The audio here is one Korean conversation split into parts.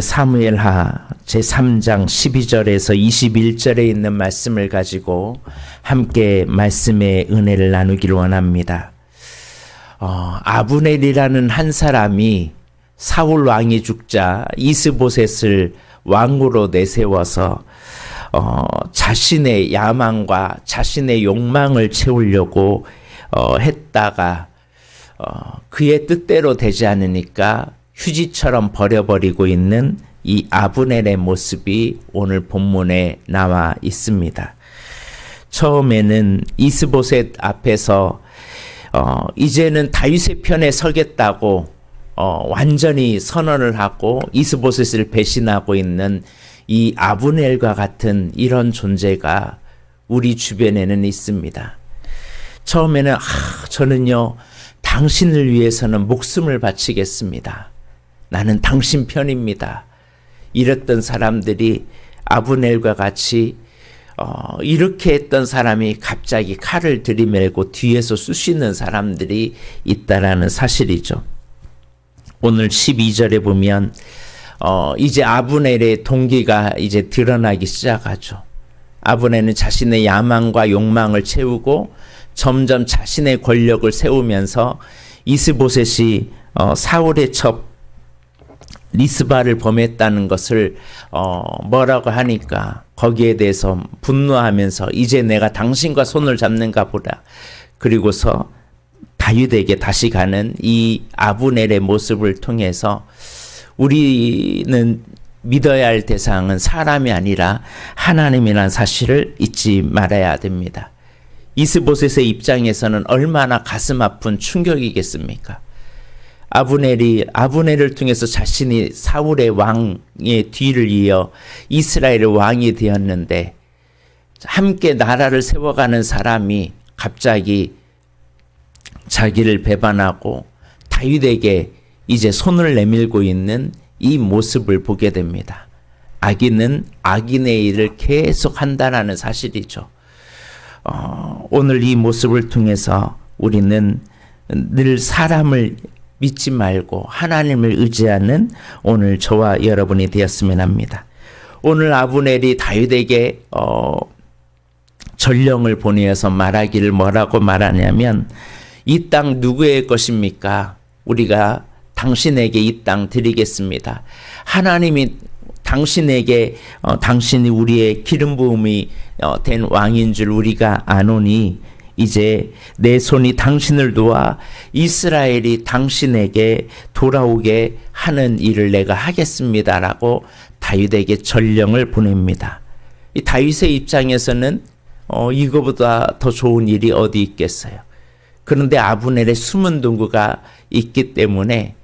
사무엘하 제3장 12절에서 21절에 있는 말씀을 가지고 함께 말씀의 은혜를 나누기를 원합니다. 어, 아브넬이라는 한 사람이 사울 왕이 죽자 이스보셋을 왕으로 내세워서 어, 자신의 야망과 자신의 욕망을 채우려고 어, 했다가 어, 그의 뜻대로 되지 않으니까 휴지처럼 버려버리고 있는 이 아브넬의 모습이 오늘 본문에 나와 있습니다. 처음에는 이스보셋 앞에서 어, 이제는 다윗의 편에 서겠다고 어, 완전히 선언을 하고 이스보셋을 배신하고 있는 이 아브넬과 같은 이런 존재가 우리 주변에는 있습니다. 처음에는 아, 저는요 당신을 위해서는 목숨을 바치겠습니다. 나는 당신 편입니다. 이랬던 사람들이 아브넬과 같이 어, 이렇게 했던 사람이 갑자기 칼을 들이밀고 뒤에서 쑤시는 사람들이 있다라는 사실이죠. 오늘 12절에 보면 어, 이제 아브넬의 동기가 이제 드러나기 시작하죠. 아브넬은 자신의 야망과 욕망을 채우고 점점 자신의 권력을 세우면서 이스보셋이 어, 사울의 첩 리스바를 범했다는 것을 어, 뭐라고 하니까 거기에 대해서 분노하면서 이제 내가 당신과 손을 잡는가 보다. 그리고서 다윗에게 다시 가는 이 아브넬의 모습을 통해서 우리는 믿어야 할 대상은 사람이 아니라 하나님이라는 사실을 잊지 말아야 됩니다. 이스보셋의 입장에서는 얼마나 가슴 아픈 충격이겠습니까? 아브넬이 아브넬을 통해서 자신이 사울의 왕의 뒤를 이어 이스라엘의 왕이 되었는데 함께 나라를 세워가는 사람이 갑자기 자기를 배반하고 다윗에게 이제 손을 내밀고 있는 이 모습을 보게 됩니다. 악인은 악인의 일을 계속 한다라는 사실이죠. 어, 오늘 이 모습을 통해서 우리는 늘 사람을 믿지 말고 하나님을 의지하는 오늘 저와 여러분이 되었으면 합니다. 오늘 아브넬이 다윗에게 어, 전령을 보내어서 말하기를 뭐라고 말하냐면 이 땅 누구의 것입니까? 우리가 당신에게 이 땅 드리겠습니다. 하나님이 당신에게 어, 당신이 우리의 기름 부음이 어, 된 왕인 줄 우리가 아노니 이제 내 손이 당신을 도와 이스라엘이 당신에게 돌아오게 하는 일을 내가 하겠습니다라고 다윗에게 전령을 보냅니다. 이 다윗의 입장에서는 어, 이거보다 더 좋은 일이 어디 있겠어요. 그런데 아브넬의 숨은 동구가 있기 때문에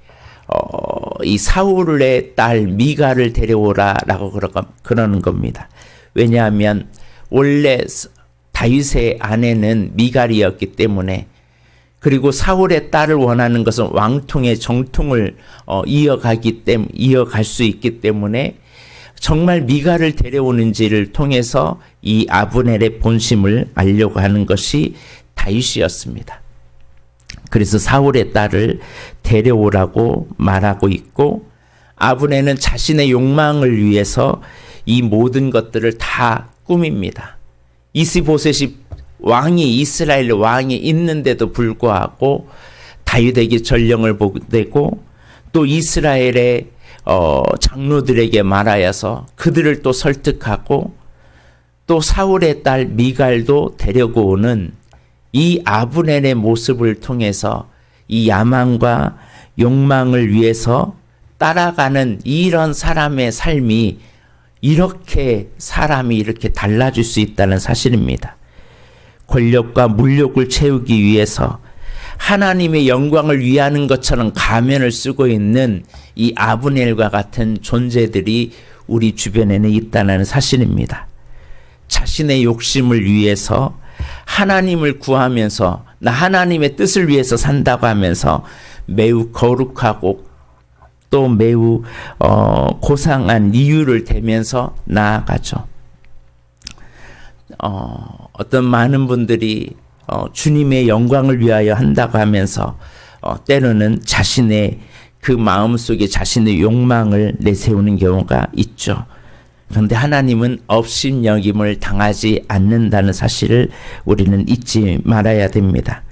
어, 이 사울의 딸 미가를 데려오라라고 그러는 겁니다. 왜냐하면 원래 다윗의 아내는 미갈이었기 때문에 그리고 사울의 딸을 원하는 것은 왕통의 정통을 어, 이어가기 때문에 이어갈 수 있기 때문에 정말 미갈을 데려오는지를 통해서 이 아브넬의 본심을 알려고 하는 것이 다윗이었습니다. 그래서 사울의 딸을 데려오라고 말하고 있고 아브넬은 자신의 욕망을 위해서 이 모든 것들을 다 꾸밉니다. 이스보셋이 왕이 이스라엘 왕이 있는데도 불구하고 다윗에게 전령을 보내고 또 이스라엘의 어, 장로들에게 말하여서 그들을 또 설득하고 또 사울의 딸 미갈도 데려고 오는 이 아브넬의 모습을 통해서 이 야망과 욕망을 위해서 따라가는 이런 사람의 삶이 이렇게 사람이 이렇게 달라질 수 있다는 사실입니다. 권력과 물욕을 채우기 위해서 하나님의 영광을 위하는 것처럼 가면을 쓰고 있는 이 아브넬과 같은 존재들이 우리 주변에는 있다는 사실입니다. 자신의 욕심을 위해서 하나님을 구하면서 나 하나님의 뜻을 위해서 산다고 하면서 매우 거룩하고 또 매우 어, 고상한 이유를 대면서 나아가죠. 어, 어떤 많은 분들이 어, 주님의 영광을 위하여 한다고 하면서 어, 때로는 자신의 그 마음 속에 자신의 욕망을 내세우는 경우가 있죠. 그런데 하나님은 업신여김을 당하지 않는다는 사실을 우리는 잊지 말아야 됩니다.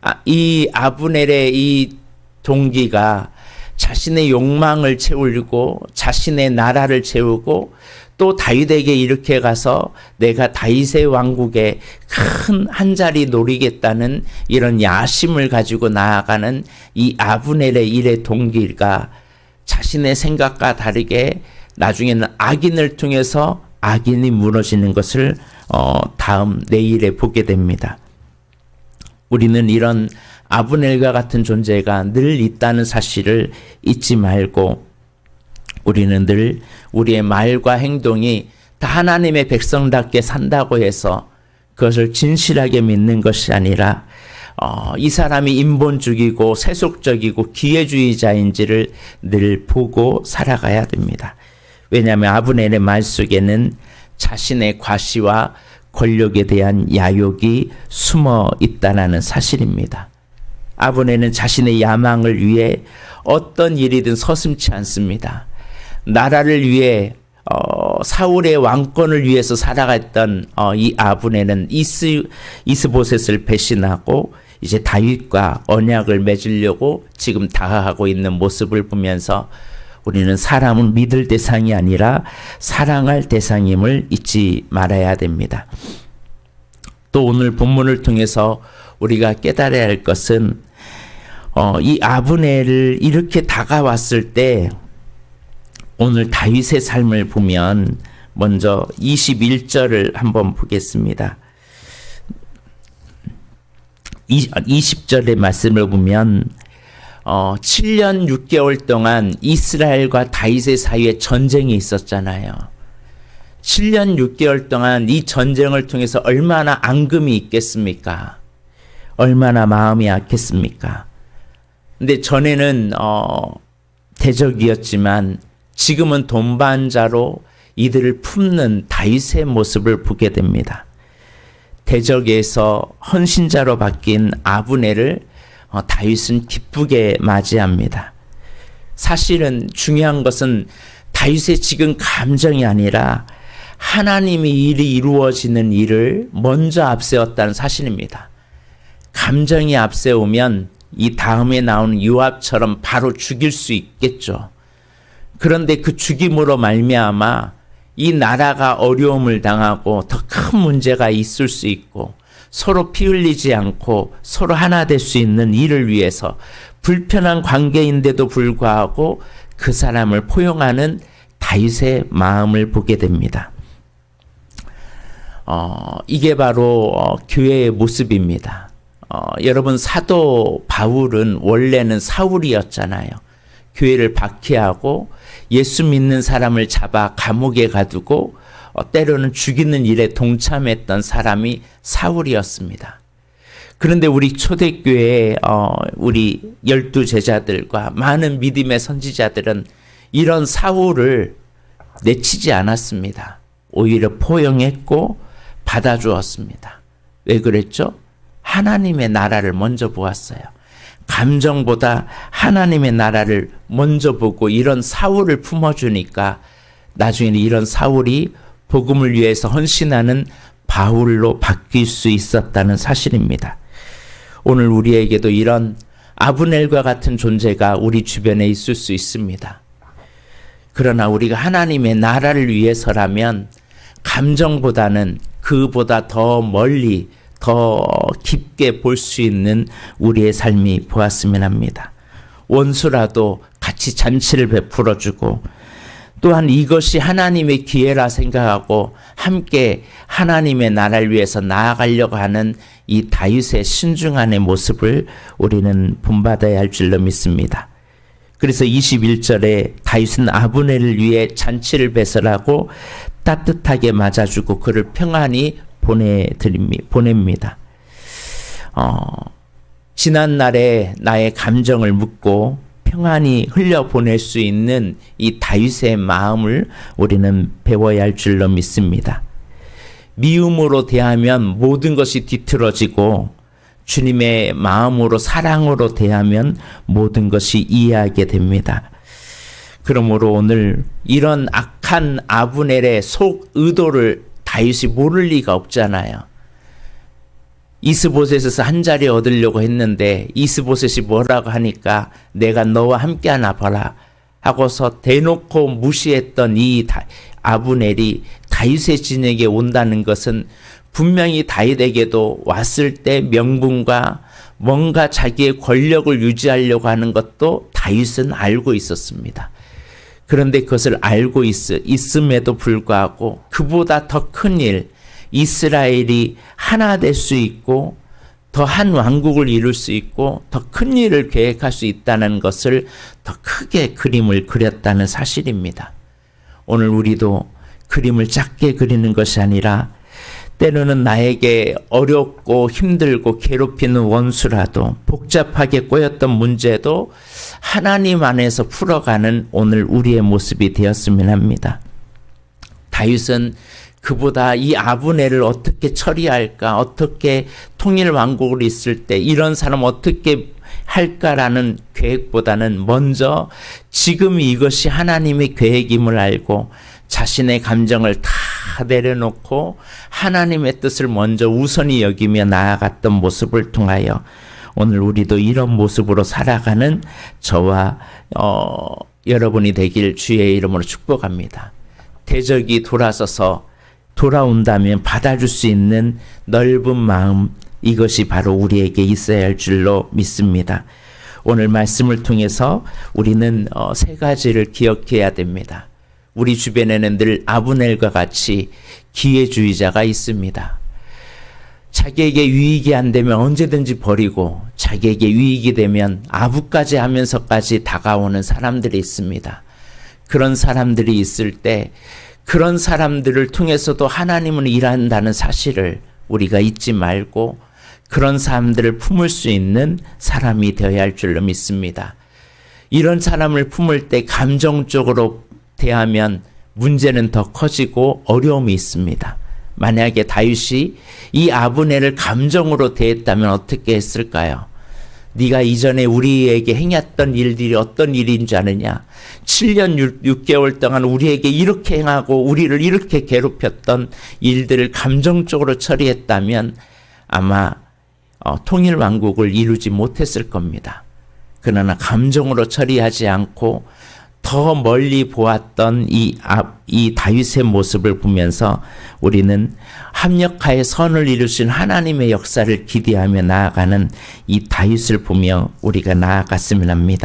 아, 이 아브넬의 이 동기가 자신의 욕망을 채우고 자신의 나라를 채우고 또 다윗에게 이렇게 가서 내가 다윗의 왕국에 큰 한 자리 노리겠다는 이런 야심을 가지고 나아가는 이 아브넬의 일의 동기가 자신의 생각과 다르게 나중에는 악인을 통해서 악인이 무너지는 것을 어, 다음 내일에 보게 됩니다. 우리는 이런 아브넬과 같은 존재가 늘 있다는 사실을 잊지 말고 우리는 늘 우리의 말과 행동이 다 하나님의 백성답게 산다고 해서 그것을 진실하게 믿는 것이 아니라 어, 이 사람이 인본주의고 세속적이고 기회주의자인지를 늘 보고 살아가야 됩니다. 왜냐하면 아브넬의 말 속에는 자신의 과시와 권력에 대한 야욕이 숨어 있다는 사실입니다. 아브넬은 자신의 야망을 위해 어떤 일이든 서슴치 않습니다. 나라를 위해 어, 사울의 왕권을 위해서 살아갔던 어, 이 아브넬은 이스 이스보셋을 배신하고 이제 다윗과 언약을 맺으려고 지금 다가가고 있는 모습을 보면서 우리는 사람은 믿을 대상이 아니라 사랑할 대상임을 잊지 말아야 됩니다. 또 오늘 본문을 통해서 우리가 깨달아야 할 것은 어, 이 아브넬을 이렇게 다가왔을 때 오늘 다윗의 삶을 보면 먼저 21절을 한번 보겠습니다. 20절의 말씀을 보면 어, 7년 6개월 동안 이스라엘과 다윗의 사이에 전쟁이 있었잖아요. 7년 6개월 동안 이 전쟁을 통해서 얼마나 앙금이 있겠습니까? 얼마나 마음이 약했습니까? 근데 전에는 어, 대적이었지만 지금은 동반자로 이들을 품는 다윗의 모습을 보게 됩니다. 대적에서 헌신자로 바뀐 아브네를 어, 다윗은 기쁘게 맞이합니다. 사실은 중요한 것은 다윗의 지금 감정이 아니라 하나님의 일이 이루어지는 일을 먼저 앞세웠다는 사실입니다. 감정이 앞세우면 이 다음에 나오는 유압처럼 바로 죽일 수 있겠죠. 그런데 그 죽임으로 말미암아 이 나라가 어려움을 당하고 더 큰 문제가 있을 수 있고 서로 피 흘리지 않고 서로 하나 될 수 있는 일을 위해서 불편한 관계인데도 불구하고 그 사람을 포용하는 다윗의 마음을 보게 됩니다. 어, 이게 바로 어, 교회의 모습입니다. 어, 여러분 사도 바울은 원래는 사울이었잖아요. 교회를 박해하고 예수 믿는 사람을 잡아 감옥에 가두고 어, 때로는 죽이는 일에 동참했던 사람이 사울이었습니다. 그런데 우리 초대교회 어, 우리 열두 제자들과 많은 믿음의 선지자들은 이런 사울을 내치지 않았습니다. 오히려 포용했고 받아주었습니다. 왜 그랬죠? 하나님의 나라를 먼저 보았어요. 감정보다 하나님의 나라를 먼저 보고 이런 사울을 품어주니까 나중에는 이런 사울이 복음을 위해서 헌신하는 바울로 바뀔 수 있었다는 사실입니다. 오늘 우리에게도 이런 아브넬과 같은 존재가 우리 주변에 있을 수 있습니다. 그러나 우리가 하나님의 나라를 위해서라면 감정보다는 그보다 더 멀리 더 깊게 볼 수 있는 우리의 삶이 보았으면 합니다. 원수라도 같이 잔치를 베풀어 주고 또한 이것이 하나님의 기회라 생각하고 함께 하나님의 나라를 위해서 나아가려고 하는 이 다윗의 신중한의 모습을 우리는 본받아야 할 줄로 믿습니다. 그래서 21절에 다윗은 아브넬을 위해 잔치를 배설하고 따뜻하게 맞아주고 그를 평안히 보내드립니다. 보냅니다. 어, 지난 날에 나의 감정을 묻고 평안히 흘려 보낼 수 있는 이 다윗의 마음을 우리는 배워야 할 줄로 믿습니다. 미움으로 대하면 모든 것이 뒤틀어지고 주님의 마음으로 사랑으로 대하면 모든 것이 이해하게 됩니다. 그러므로 오늘 이런 악한 아브넬의 속 의도를 다윗이 모를 리가 없잖아요. 이스보셋에서 한 자리 얻으려고 했는데 이스보셋이 뭐라고 하니까 내가 너와 함께 하나 봐라 하고서 대놓고 무시했던 이 다- 아브넬이 다윗의 진에게 온다는 것은 분명히 다윗에게도 왔을 때 명분과 뭔가 자기의 권력을 유지하려고 하는 것도 다윗은 알고 있었습니다. 그런데 그것을 알고 있, 있음에도 불구하고 그보다 더 큰 일, 이스라엘이 하나 될 수 있고 더 한 왕국을 이룰 수 있고 더 큰 일을 계획할 수 있다는 것을 더 크게 그림을 그렸다는 사실입니다. 오늘 우리도 그림을 작게 그리는 것이 아니라 때로는 나에게 어렵고 힘들고 괴롭히는 원수라도 복잡하게 꼬였던 문제도 하나님 안에서 풀어가는 오늘 우리의 모습이 되었으면 합니다. 다윗은 그보다 이 아브넬을 어떻게 처리할까, 어떻게 통일 왕국을 있을 때 이런 사람 어떻게 할까라는 계획보다는 먼저 지금 이것이 하나님의 계획임을 알고 자신의 감정을 다 내려놓고 하나님의 뜻을 먼저 우선히 여기며 나아갔던 모습을 통하여 오늘 우리도 이런 모습으로 살아가는 저와 어, 여러분이 되길 주의 이름으로 축복합니다. 대적이 돌아서서 돌아온다면 받아줄 수 있는 넓은 마음 이것이 바로 우리에게 있어야 할 줄로 믿습니다. 오늘 말씀을 통해서 우리는 어, 세 가지를 기억해야 됩니다. 우리 주변에는 늘 아브넬과 같이 기회주의자가 있습니다. 자기에게 유익이 안 되면 언제든지 버리고 자기에게 유익이 되면 아부까지 하면서까지 다가오는 사람들이 있습니다. 그런 사람들이 있을 때 그런 사람들을 통해서도 하나님은 일한다는 사실을 우리가 잊지 말고 그런 사람들을 품을 수 있는 사람이 되어야 할 줄로 믿습니다. 이런 사람을 품을 때 감정적으로 대하면 문제는 더 커지고 어려움이 있습니다. 만약에 다윗이 이 아브넬을 감정으로 대했다면 어떻게 했을까요? 네가 이전에 우리에게 행했던 일들이 어떤 일인 줄 아느냐? 7년 6, 개월 동안 우리에게 이렇게 행하고 우리를 이렇게 괴롭혔던 일들을 감정적으로 처리했다면 아마 어, 통일 왕국을 이루지 못했을 겁니다. 그러나 감정으로 처리하지 않고 더 멀리 보았던 이, 앞, 이 다윗의 모습을 보면서 우리는 합력하에 선을 이루신 하나님의 역사를 기대하며 나아가는 이 다윗을 보며 우리가 나아갔으면 합니다.